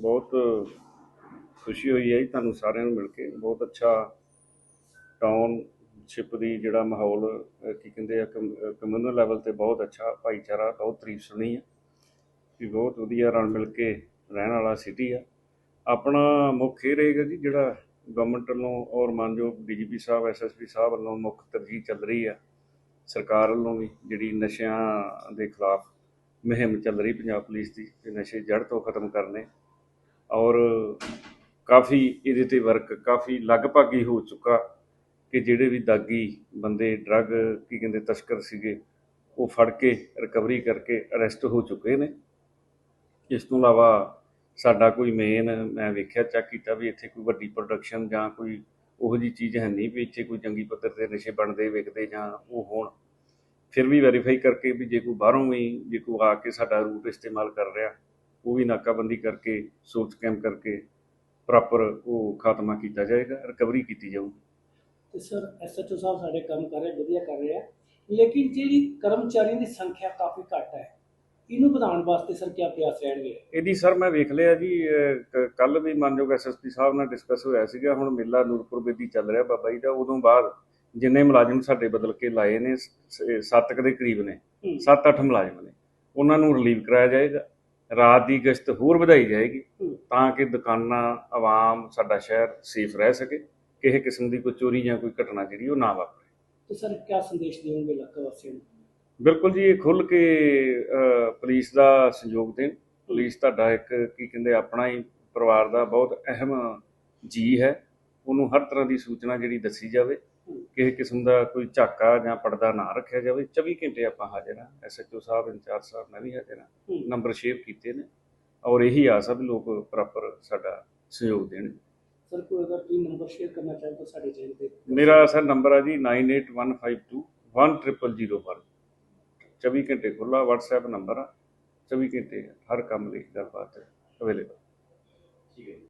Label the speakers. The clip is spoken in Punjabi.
Speaker 1: ਬਹੁਤ ਖੁਸ਼ੀ ਹੋਈ ਹੈ ਜੀ ਤੁਹਾਨੂੰ ਸਾਰਿਆਂ ਨੂੰ ਮਿਲ ਕੇ। ਬਹੁਤ ਅੱਛਾ ਟਾਊਨਸ਼ਿਪ ਦੀ ਜਿਹੜਾ ਮਾਹੌਲ ਅਹ, ਕੀ ਕਹਿੰਦੇ ਆ ਕਮਿਊਨਲ ਲੈਵਲ ਤੇ ਬਹੁਤ ਅੱਛਾ ਭਾਈਚਾਰਾ ਬਹੁਤ ਤਾਰੀਫ ਸੁਣੀ ਹੈ। ਵੀ ਬਹੁਤ ਵਧੀਆ ਰਲ ਮਿਲ ਕੇ ਰਹਿਣ ਵਾਲਾ ਸਿਟੀ ਆ। ਆਪਣਾ ਮੁੱਖ ਇਹ ਰਹੇਗਾ ਜੀ ਜਿਹੜਾ ਗਵਰਨਮੈਂਟ ਵੱਲੋਂ ਔਰ ਮਾਨਯੋਗ ਡੀਜੀਪੀ ਸਾਹਿਬ ਐਸਐਸਪੀ ਸਾਹਿਬ ਵੱਲੋਂ ਮੁੱਖ ਤਰਜੀਹ ਚੱਲ ਰਹੀ ਆ। ਸਰਕਾਰ ਵੱਲੋਂ ਵੀ ਜਿਹੜੀ ਨਸ਼ਿਆਂ ਦੇ ਖਿਲਾਫ ਮੁਹਿੰਮ ਚੱਲ ਰਹੀ ਪੰਜਾਬ ਪੁਲਿਸ ਦੀ ਕਿ ਨਸ਼ੇ ਜੜ ਤੋਂ ਖਤਮ ਕਰਨੇ। ਔਰ ਕਾਫੀ ਇਹਦੇ ਤੇ ਵਰਕ ਕਾਫੀ ਲਗਭਗ ਹੀ ਹੋ ਚੁੱਕਾ ਕਿ ਜਿਹੜੇ ਵੀ ਦਾਗੀ ਬੰਦੇ ਡਰੱਗ ਕੀ ਕਹਿੰਦੇ, ਤਸਕਰ ਸੀਗੇ, ਉਹ ਫੜ ਕੇ ਰਿਕਵਰੀ ਕਰਕੇ ਅਰੈਸਟ ਹੋ ਚੁੱਕੇ ਨੇ। ਇਸ ਤੋਂ ਇਲਾਵਾ ਸਾਡਾ ਕੋਈ ਮੇਨ ਮੈਂ ਵੇਖਿਆ, ਚੈੱਕ ਕੀਤਾ ਵੀ ਇੱਥੇ ਕੋਈ ਵੱਡੀ ਪ੍ਰੋਡਕਸ਼ਨ ਜਾਂ ਕੋਈ ਉਹੋ ਜੀ ਚੀਜ਼ ਹੈ ਨਹੀਂ ਵੀ ਇੱਥੇ ਕੋਈ ਜੰਗੀ ਪੱਧਰ ਤੇ ਨਸ਼ੇ ਬਣਦੇ ਵਿਕਦੇ ਜਾਂ ਉਹ ਹੋਣ। ਫਿਰ ਵੀ ਵੈਰੀਫਾਈ ਕਰਕੇ ਵੀ ਜੇ ਕੋਈ ਬਾਹਰੋਂ ਵੀ, ਜੇ ਕੋਈ ਆ ਕੇ ਸਾਡਾ ਰੂਟ ਇਸਤੇਮਾਲ ਕਰ ਰਿਹਾ ਉਹ ਵੀ ਨਾਕਾਬੰਦੀ ਕਰਕੇ ਸੋਚ ਕੈਂਪ ਕਰਕੇ ਪ੍ਰੋਪਰ ਉਹ ਖਾਤਮਾ ਕੀਤਾ ਜਾਏਗਾ ਰਿਕਵਰੀ ਕੀਤੀ ਜਾਊਗੀ।
Speaker 2: ਤੇ ਸਰ ਐਸਐਚਓ ਸਾਹਿਬ ਸਾਡੇ ਕੰਮ ਕਰ ਰਹੇ ਵਧੀਆ ਕਰ ਰਹੇ ਆ। ਲੇਕਿਨ ਜਿਹੜੀ ਕਰਮਚਾਰੀਆਂ ਦੀ ਸੰਖਿਆ ਕਾਫੀ ਘੱਟ ਹੈ। ਇਹਨੂੰ ਵਧਾਉਣ ਵਾਸਤੇ ਸਰ ਕੀ ਪ੍ਰਯਾਸ ਰਹਿਣਗੇ?
Speaker 1: ਇਹਦੀ ਸਰ ਮੈਂ ਵੇਖ ਲਿਆ ਜੀ ਕੱਲ ਵੀ ਮਾਨਯੋਗ ਐਸਐਸਪੀ ਸਾਹਿਬ ਨਾਲ ਡਿਸਕਸ ਹੋਇਆ ਸੀਗਾ ਹੁਣ ਮੇਲਾ ਨੂਰਪੁਰ ਬੇਦੀ ਚੱਲ ਰਿਹਾ ਬਾਬਾ ਜੀ ਦਾ ਉਦੋਂ ਬਾਅਦ ਜਿੰਨੇ ਮੁਲਾਜ਼ਮ ਸਾਡੇ ਬਦਲ ਕੇ ਲਾਏ ਨੇ ਸ- ਸ- ਸੱਤ ਕੁ ਦੇ ਕਰੀਬ ਨੇ
Speaker 2: ਹੂੰ।
Speaker 1: 7-8 ਮੁਲਾਜ਼ਮ ਨੇ ਉਹਨਾਂ ਨੂੰ ਰਿਲੀਵ ਕਰਾਇਆ ਜਾਏਗਾ। ਰਾਤ ਦੀ ਗਸ਼ਤ ਹੋਰ ਵਧਾਈ ਜਾਏਗੀ। ਤਾਂ ਕਿ ਦੁਕਾਨਾਂ ਆਵਾਮ ਸਾਡਾ ਸ਼ਹਿਰ ਸੇਫ ਰਹਿ ਸਕੇ। ਕਿਸੇ ਕਿਸਮ ਦੀ ਕੋਈ ਚੋਰੀ ਜਾਂ ਕੋਈ ਘਟਨਾ ਜਿਹੜੀ ਉਹ ਨਾ ਵਾਪਰੇ।
Speaker 2: ਤੇ ਸਰ ਕੀ ਸੰਦੇਸ਼ ਦੇਵੋਗੇ ਇਲਾਕਾ ਵਾਸੀਆਂ ਨੂੰ?
Speaker 1: ਬਿਲਕੁਲ ਜੀ ਇਹ ਖੁੱਲ ਕੇ ਪੁਲਿਸ ਦਾ ਸਹਿਯੋਗ ਦੇਣ। ਪੁਲਿਸ ਤੁਹਾਡਾ ਇੱਕ ਕੀ ਕਹਿੰਦੇ ਆਪਣਾ ਹੀ ਪਰਿਵਾਰ ਦਾ ਬਹੁਤ ਅਹਿਮ ਜੀ ਹੈ। ਉਹਨੂੰ ਹਰ ਤਰ੍ਹਾਂ ਦੀ ਸੂਚਨਾ ਜਿਹੜੀ ਦੱਸੀ ਜਾਵੇ। ਕਿਸੇ ਕਿਸਮ ਦਾ ਕੋਈ ਝਾਕਾ ਜਾਂ ਪਰਦਾ ਨਾ ਰੱਖਿਆ ਜਾਵੇ 24 ਘੰਟੇ ਆਪਾਂ ਹਾਜ਼ਰ ਹਾਂ ਐਸਐਚਓ ਸਾਹਿਬ ਇੰਚਾਰਜ ਸਾਹਿਬ ਮੈਂ ਵੀ ਹਾਜ਼ਰ
Speaker 2: ਹਾਂ।
Speaker 1: ਨੰਬਰ ਸ਼ੇਅਰ ਕੀਤੇ ਨੇ ਔਰ ਇਹੀ ਆਸ ਆ ਵੀ ਲੋਕ ਪ੍ਰੋਪਰ ਸਾਡਾ ਸਹਿਯੋਗ ਦੇਣ
Speaker 2: ਸਰ ਕੋਈ ਅਗਰ ਤੁਸੀਂ ਨੰਬਰ ਸ਼ੇਅਰ ਕਰਨਾ ਚਾਹੋ ਤਾਂ ਸਾਡੇ ਚੈਨਲ ਤੇ
Speaker 1: ਮੇਰਾ ਸਰ ਨੰਬਰ ਆ ਜੀ 98152 10001 24 ਘੰਟੇ ਖੁੱਲਾ WhatsApp ਨੰਬਰ ਆ 24 ਘੰਟੇ ਹਰ ਕੰਮ ਲਈ ਗੱਲਬਾਤ ਅਵੇਲੇਬਲ
Speaker 2: ਠੀਕ ਹੈ